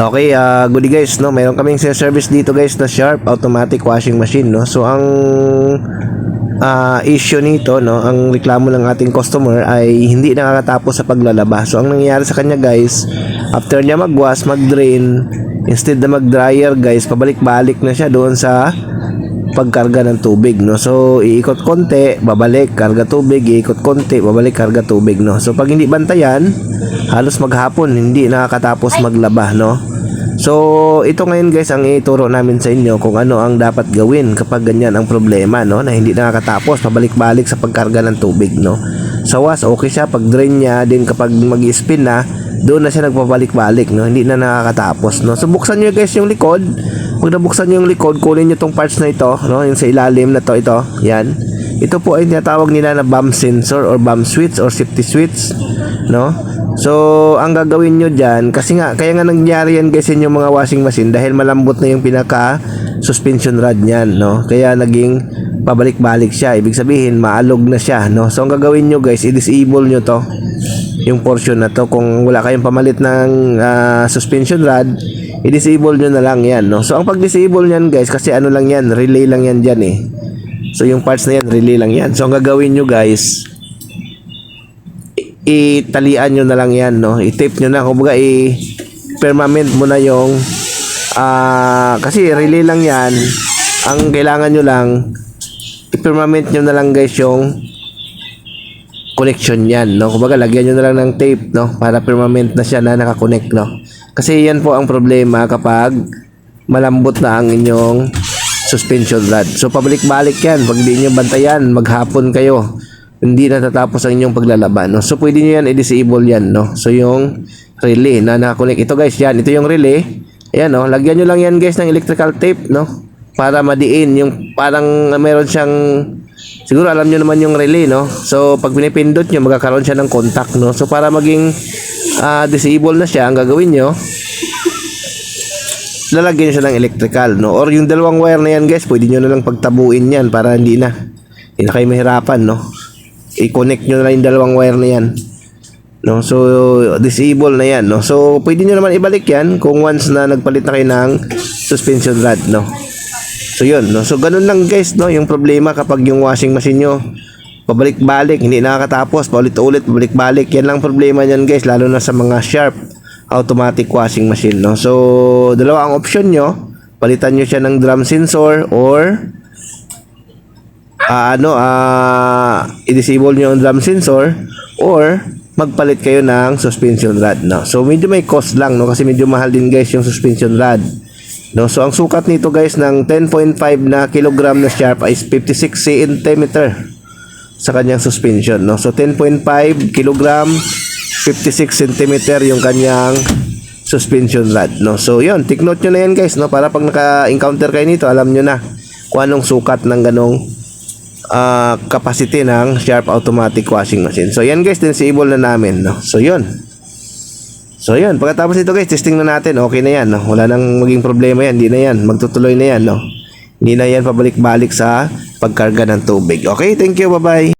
Okay, uh, good guys, no. Mayroon kaming service dito guys na Sharp automatic washing machine, no. So ang ah, issue nito, no, ang reklamo ng ating customer ay hindi nakakatapos sa paglalaba. So ang nangyayari sa kanya guys, after niya magwash, mag-drain, instead na mag-dryer guys, pabalik-balik na siya doon sa pagkarga ng tubig no so iikot konti babalik karga tubig iikot konti babalik karga tubig no so pag hindi bantayan halos maghapon hindi nakakatapos maglaba no? So ito ngayon guys ang ituro namin sa inyo kung ano ang dapat gawin kapag ganyan ang problema no? Na hindi nakakatapos pabalik-balik sa pagkarga ng tubig no? Sa was okay siya. Pag drain niya din kapag mag-spin na doon na siya nagpabalik-balik no? Hindi na nakakatapos no? So buksan niyo guys yung likod. Pag nabuksan niyo yung likod kunin niyo tong parts na ito no? Yung sa ilalim na to ito. Yan ito po ay tinatawag nila na bump sensor or bump switch or safety switch no? So ang gagawin niyo diyan kasi nga kaya nga nangyari yan guys yung mga washing machine dahil malambot na yung pinaka suspension rod niyan no? Kaya naging pabalik-balik siya. Ibig sabihin maalog na siya no? So ang gagawin niyo guys i-disable niyo to yung portion na to. Kung wala kayong pamalit ng ah, suspension rod i-disable nyo na lang yan no? So ang pag-disable nyan guys kasi ano lang yan relay lang yan dyan eh so yung parts na yan relay lang yan so ang gagawin nyo guys italian nyo na lang yan no i-tape nyo na kumbaga i-permanent mo na yung ah kasi relay lang yan ang kailangan nyo lang i-permanent nyo na lang guys yung connection yan, no? Kumbaga, lagyan nyo na lang ng tape, no? Para permanent na siya na nakakonect, no? Kasi yan po ang problema kapag malambot na ang inyong suspension rod. So, pabalik-balik yan. Pag di nyo bantayan, maghapon kayo. Hindi natatapos ang inyong paglalaban, no? So, pwede nyo yan i-disable yan, no? So, yung relay na nakakonect. Ito guys, yan. Ito yung relay. Ayan, no? Lagyan nyo lang yan guys ng electrical tape, no? Para madiin. Yung parang meron siyang Siguro alam nyo naman yung relay, no? So, pag pinipindot nyo, magkakaroon siya ng contact, no? So, para maging ah, disable na siya, ang gagawin nyo, lalagyan nyo siya ng electrical, no? Or yung dalawang wire na yan, guys, pwede nyo na lang pagtabuin yan para hindi na. Hindi na kayo mahirapan, no? I-connect nyo na lang yung dalawang wire na yan. No? So, disable na yan, no? So, pwede nyo naman ibalik yan kung once na nagpalit na kayo ng suspension rod, no? So yun, no? So ganun lang guys, no? Yung problema kapag yung washing machine nyo pabalik-balik, hindi nakakatapos, paulit-ulit, pabalik-balik. Yan lang problema niyan guys, lalo na sa mga sharp automatic washing machine, no? So, dalawa ang option nyo. Palitan nyo siya ng drum sensor or ah, ano, ah, i-disable nyo ang drum sensor or magpalit kayo ng suspension rod, no? So, medyo may cost lang, no? Kasi medyo mahal din guys yung suspension rod. No, so ang sukat nito guys ng 10.5 na kilogram na sharp ay 56 cm sa kanyang suspension, no. So 10.5 kilogram 56 cm yung kanyang suspension rod, no. So yun, take note nyo na yan guys, no, para pag naka-encounter kayo nito, alam nyo na kung anong sukat ng ganong ah, capacity ng sharp automatic washing machine. So yan guys, disable na namin, no. So yun. So yun, pagkatapos nito guys, testing na natin. Okay na yan, no? Wala nang maging problema yan, hindi na yan. Magtutuloy na yan, no? Hindi na yan pabalik-balik sa pagkarga ng tubig. Okay, thank you, bye-bye.